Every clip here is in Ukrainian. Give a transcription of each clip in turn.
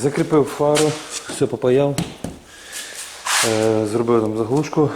Закріпив фару, все попаяв. Е, Зробив там заглушку.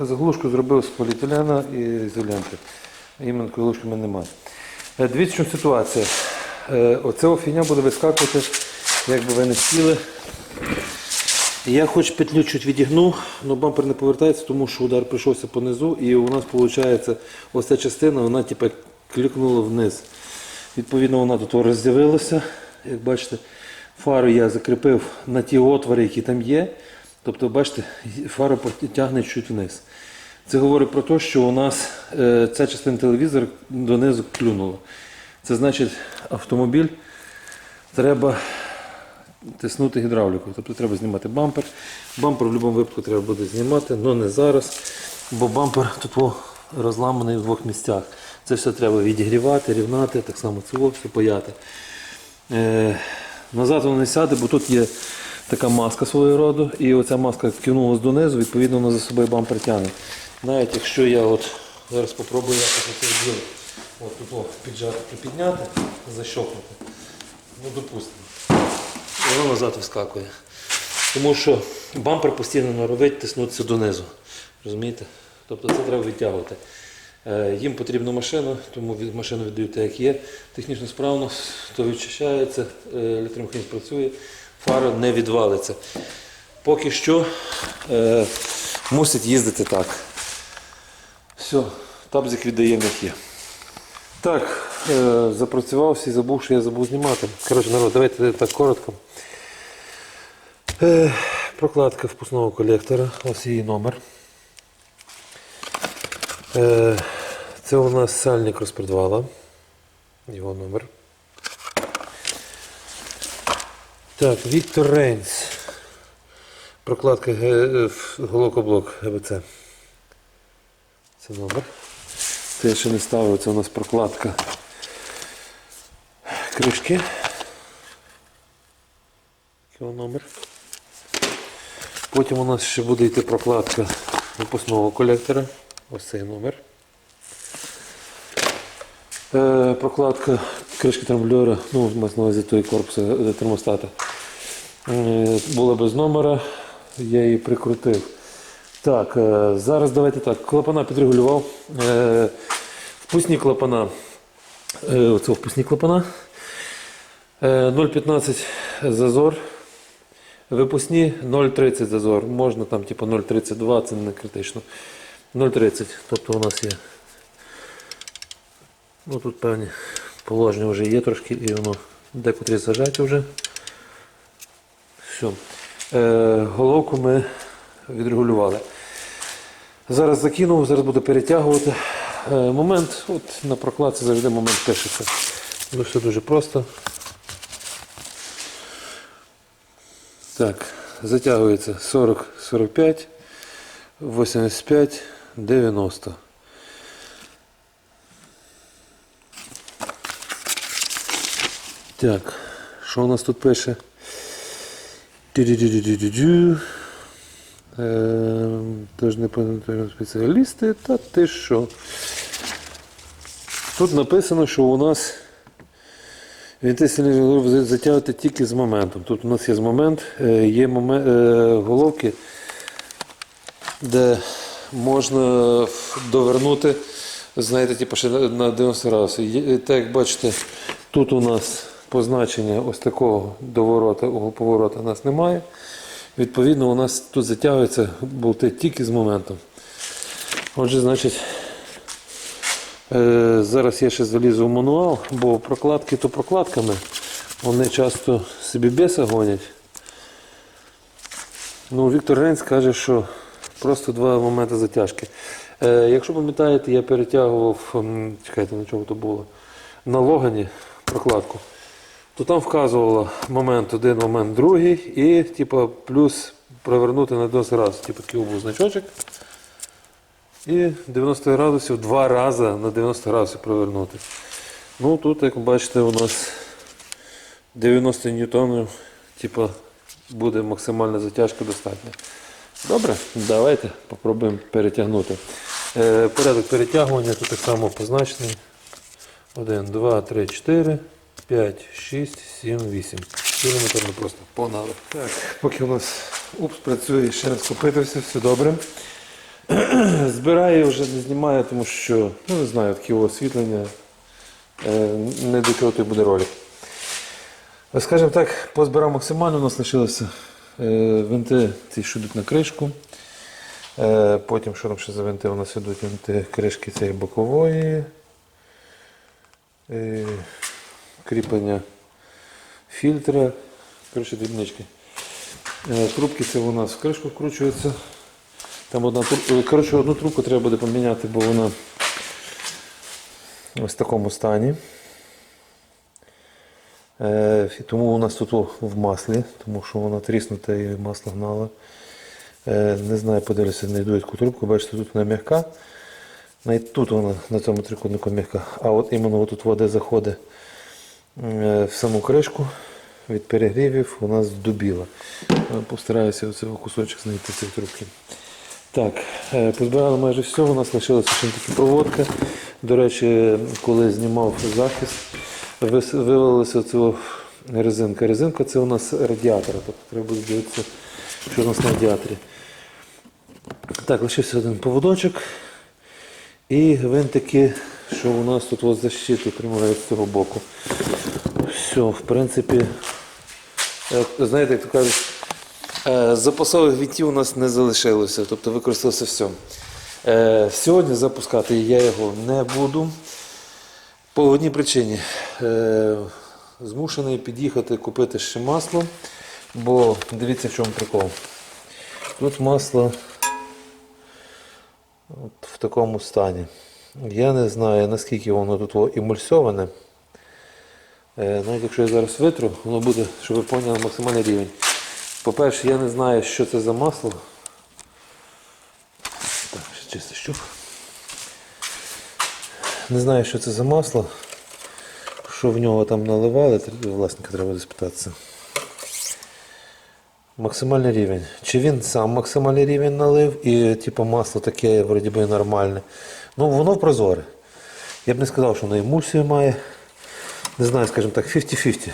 Заглушку зробив з поліетилена і з. Іменно заглушки в мене немає. Е, Дивіться, чому ситуація. Е, Оця фігня буде вискакувати, як би ви не хотіли. Я хоч петлю чуть відігну, але бампер не повертається, тому що удар прийшовся по низу, і у нас виходить ось ця частина, вона типу, клікнула вниз. Відповідно, вона тут розділилася. Як бачите, фару я закріпив на ті отвори, які там є. Тобто, бачите, фара тягне чуть вниз. Це говорить про те, що у нас е, ця частина телевізора донизу клюнула. Це значить, автомобіль треба тиснути гідравліку. Тобто треба знімати бампер. Бампер в будь-якому випадку треба буде знімати, але не зараз, бо бампер тут розламаний в двох місцях. Це все треба відігрівати, рівнати, так само це о, все паяти. Назад воно не сяде, бо тут є така маска свого роду, і оця маска кинулась донизу, відповідно вона за собою бампер тягне. Навіть якщо я от зараз спробую якось оце діло, от тут піджати, припідняти, защокнути. Ну, допустимо. Воно назад вискакує. Тому що бампер постійно норовить тиснутися донизу. Розумієте? Тобто це треба відтягувати. Е, Їм потрібна машина, тому машину віддають так, як є. Технічно справно, то відчищається, е, електромеханізм працює, фара не відвалиться. Поки що е, мусить їздити так. Все, табзик віддаємо як є. Так, е, запрацювався і забув, що я забув знімати. Коротше, народ, давайте так коротко. Е, прокладка впускного колектора, ось її номер. Е, це у нас сальник розпредвала. Його номер. Так, Віктор Рейнс. Прокладка е, голокоблок ГБЦ. Це номер. Це я ще не ставив, це у нас прокладка кришки. Його номер. Потім у нас ще буде йти прокладка випускного колектора. Ось цей номер. Е, прокладка кришки трамблера, ну, мається на увазі той корпус е, термостата. Е, була без номера, я її прикрутив. Так, зараз давайте так. Клапана підрегулював. Впускні клапана. Е, оце впускні клапана. Е, 0,15 зазор. Випускні 0,30 зазор. Можна там типу 0,32, це не критично. 0,30. Тобто у нас є. Ну тут певні положення вже є трошки і воно декотрі зажаті вже. Все. Е, головку ми відрегулювали. Зараз закинув, зараз буду перетягувати. Е, момент, от на прокладці завжди момент пишеться. Ну, все дуже просто. Так, затягується 40, 45, 85, 90. Так, що у нас тут пише? Тю-дю-дю-дю-дю-дю. Е, Тож не пам'ятаю спеціалісти, та ти що? Тут написано, що у нас вінти затягувати тільки з моментом. Тут у нас є момент, е, є момент, е, головки, де можна довернути, знаєте, типу, ще на 90 разів. Так як бачите, тут у нас позначення ось такого доворота, поворота у нас немає. Відповідно, у нас тут затягуються болти тільки з моментом. Отже, значить, е, зараз я ще залізу в мануал, бо прокладки то прокладками. Вони часто собі біса гонять. Ну, Віктор Рейнс каже, що просто два моменти затяжки. Е, якщо пам'ятаєте, я перетягував, чекайте, на чому то було, на Логані прокладку то там вказувало момент один, момент другий, і типу, плюс провернути на 90 разів. Типу такий був значочок. І 90 градусів два рази на 90 градусів провернути. Ну тут, як ви бачите, у нас 90 ньютонів, типу, буде максимальна затяжка достатня. Добре, давайте попробуємо перетягнути. Е, порядок перетягування тут так само позначений. 1, 2, 3, 4, 5, 6, 7, 8. Елементарно просто. Погнали. Так, поки у нас упс працює, ще не скопитився, все добре. Збираю вже не знімаю, тому що, ну не знаю, таке освітлення. е, Не до буде ролик. Е, Скажімо так, позбирав максимально, у нас лишилося винти, ті, що йдуть на кришку. Е, Потім, що там ще за винти, у нас йдуть винти кришки цієї бокової. Е, Кріплення фільтра. Коротше, дрібнички. Е, Трубки це у нас в кришку вкручуються. Там одна е, коротше, одну трубку треба буде поміняти, бо вона ось в такому стані. Е, тому у нас тут в маслі, тому що вона тріснута і масло гнало. Е, не знаю, подивлюся, знайду яку трубку. Бачите, тут вона м'яка. Навіть тут вона на цьому трикутнику м'яка. А от іменно тут вода заходить е, в саму кришку від перегрівів у нас здубіла. Постараюся оцей кусочок знайти цієї трубки. Так, позбирали майже все, у нас лишилася ще тільки проводка. До речі, коли знімав захист, вивалилася оця резинка. Резинка це у нас радіатор, тобто треба буде дивитися, що у нас на радіаторі. Так, лишився один поводочок. І винтики, що у нас тут ось защиту тримають з цього боку. Все, в принципі, е, знаєте, як то кажуть, е, запасових вінтів у нас не залишилося, тобто використалося все. Е, Сьогодні запускати я його не буду. По одній причині. Е, Змушений під'їхати купити ще масло, бо дивіться, в чому прикол. Тут масло от в такому стані. Я не знаю, наскільки воно тут імульсоване. Е, Навіть якщо я зараз витру, воно буде, щоб ви поняли, максимальний рівень. По-перше, я не знаю, що це за масло. Так, ще чистий щуп. Не знаю, що це за масло. Що в нього там наливали, власника треба спитатися. Максимальний рівень. Чи він сам максимальний рівень налив і типу, масло таке вроді би нормальне. Ну, воно прозоре. Я б не сказав, що воно емульсію має. Не знаю, скажімо так, 50-50.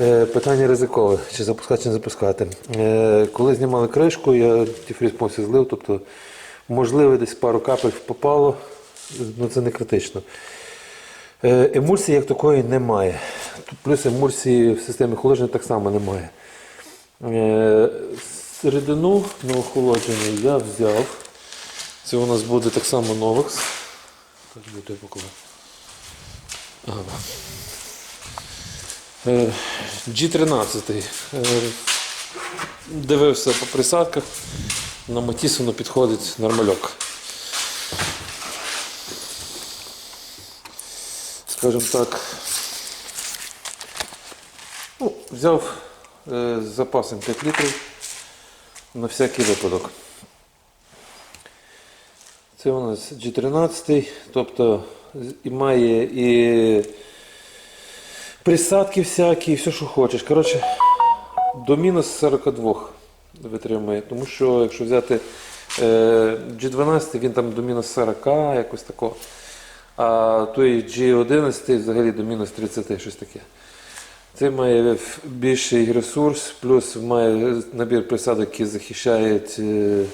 Е, Питання ризикове, чи запускати, чи не запускати. Е, Коли знімали кришку, я тіфріз повністю злив, тобто можливо десь пару капель попало, ну це не критично. Е, Емульсії як такої немає. Плюс емульсії в системі охолодження так само немає. Е, Середину на охолодження я взяв. Це у нас буде так само? Ага. Е, G13. Е, Дивився по присадках. На Матіс підходить нормальок. Скажімо так. Ну, взяв е, з запасом 5 літрів на всякий випадок. Це у нас G13, тобто і має і присадки всякі, і все, що хочеш. Коротше, до мінус 42 витримує. Тому що якщо взяти е, G12, він там до мінус 40, якось тако. А той G11 взагалі до мінус 30, щось таке. Це має більший ресурс, плюс має набір присадок, які захищають е,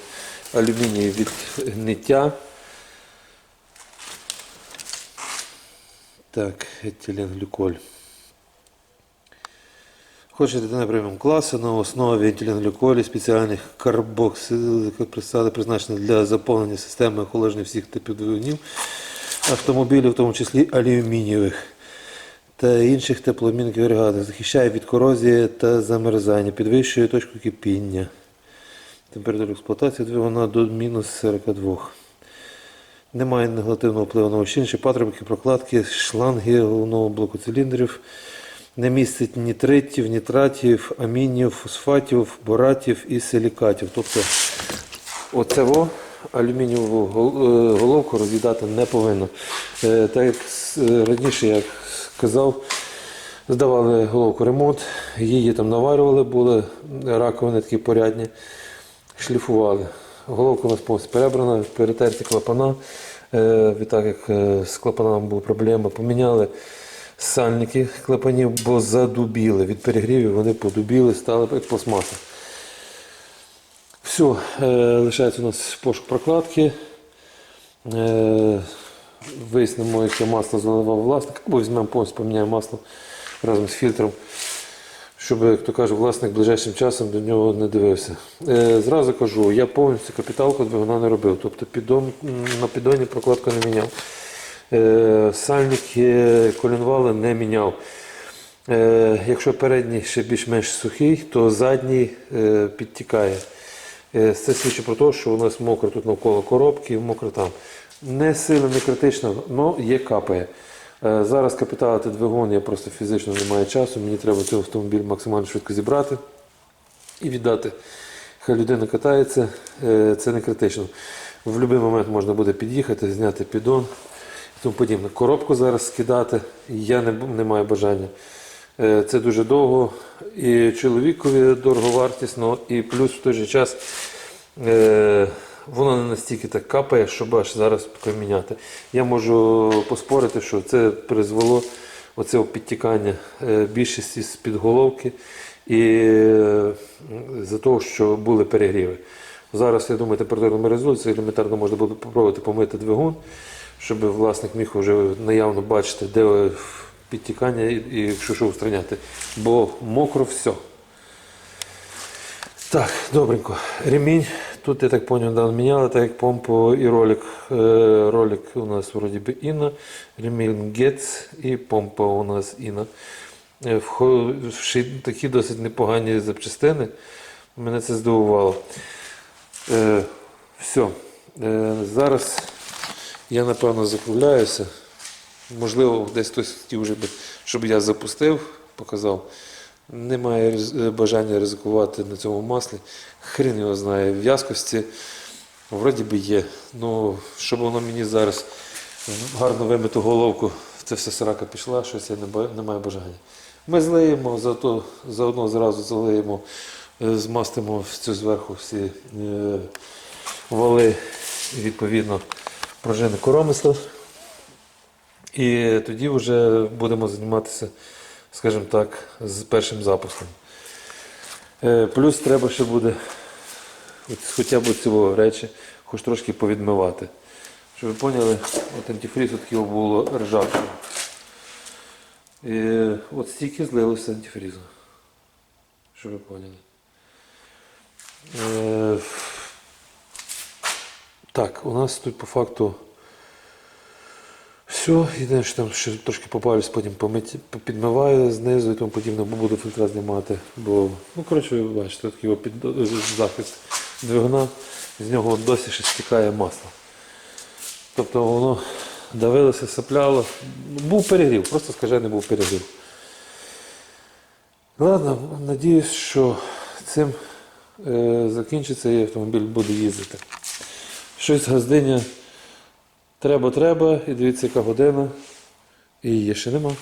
алюміній від гниття. Так, етиленглюколь. Хоче дитина преміум класу на основі етиленглюколі спеціальних карбоксилових присади, призначені для заповнення системи охолодження всіх типів двигунів автомобілів, в тому числі алюмінієвих та інших теплообмінних захищає від корозії та замерзання, підвищує точку кипіння. Температура експлуатації двигуна до мінус 42. Немає негативного впливу на ощільничі патрубки, прокладки, шланги головного блоку циліндрів. Не містить нітритів, нітратів, амінів, фосфатів, боратів і силікатів. Тобто оцево алюмінієву е, головку роз'їдати не повинно. Е, Так як е, раніше я казав, здавали головку ремонт, її там наварювали, були раковини такі порядні, шліфували. Головка у нас повністю перебрана, перетерті клапана. Відтак як з клапанами були проблеми, поміняли сальники клапанів, бо задубіли. Від перегрівів вони подубіли, стали як пластмаса. Все, лишається у нас пошук прокладки. Е, вияснимо, яке масло заливав власник, або візьмемо повністю, поміняємо масло разом з фільтром, щоб, як то каже, власник ближайшим часом до нього не дивився. Е, зразу кажу, я повністю капіталку двигуна не робив, тобто піддон, на піддоні прокладку не міняв. Е, сальники колінвали не міняв. Якщо передній ще більш-менш сухий, то задній підтікає. Е, Це свідчить про те, що у нас мокро тут навколо коробки, мокро там. Не сильно, не критично, але є капає. Е, Зараз капіталити двигун, я просто фізично не маю часу. Мені треба цей автомобіль максимально швидко зібрати і віддати. Хай людина катається, е, це не критично. В будь-який момент можна буде під'їхати, зняти піддон і тому подібне. Коробку зараз скидати я не, не маю бажання. Е, Це дуже довго і чоловікові дороговартісно, і плюс в той же час е, воно не настільки так капає, щоб аж зараз поміняти. Я можу поспорити, що це призвело оце підтікання е, більшості з підголовки і за того, що були перегріви. Зараз, я думаю, температурному резолюції елементарно можна буде спробувати помити двигун, щоб власник міг вже наявно бачити, де підтікання і, якщо що устраняти. Бо мокро все. Так, добренько. Ремінь. Тут, я так зрозумів, да, міняли, так як помпу і ролик. Е, ролик у нас вроді би Інна, ремінь Гетц і помпа у нас Інна. Е, Такі досить непогані запчастини. Мене це здивувало. Е, все. Зараз я напевно закругляюся. Можливо, десь хтось хотів, вже щоб я запустив, показав. Немає е, бажання ризикувати на цьому маслі. Хрін його знає. В в'язкості вроді би є. Ну, щоб воно мені зараз гарно вимиту головку, це все срака пішла, щось я не, маю бажання. Ми злиємо, зато заодно зразу залиємо, е, змастимо цю зверху всі е, вали відповідно пружини коромисла. І тоді вже будемо займатися, скажімо так, з першим запуском. Е, Плюс треба ще буде хоча б цього речі, хоч трошки повідмивати. Щоб ви поняли, от антифріз от такого було ржавчого. І от стільки злилося антифрізу. Щоб ви поняли. Е, Так, у нас тут по факту все, єдине, що там ще трошки попалюсь, потім помить, підмиваю знизу і тому подібне, бо буду фільтра знімати. Бо, ну, коротше, ви бачите, такий під, захист двигуна, з нього досі ще стікає масло. Тобто воно давилося, сапляло. Ну, Був перегрів, просто скажений був перегрів. Ладно, надіюсь, що цим е, закінчиться і автомобіль буде їздити. Щось газдиня Треба, треба, і дивіться, яка година. І її ще нема.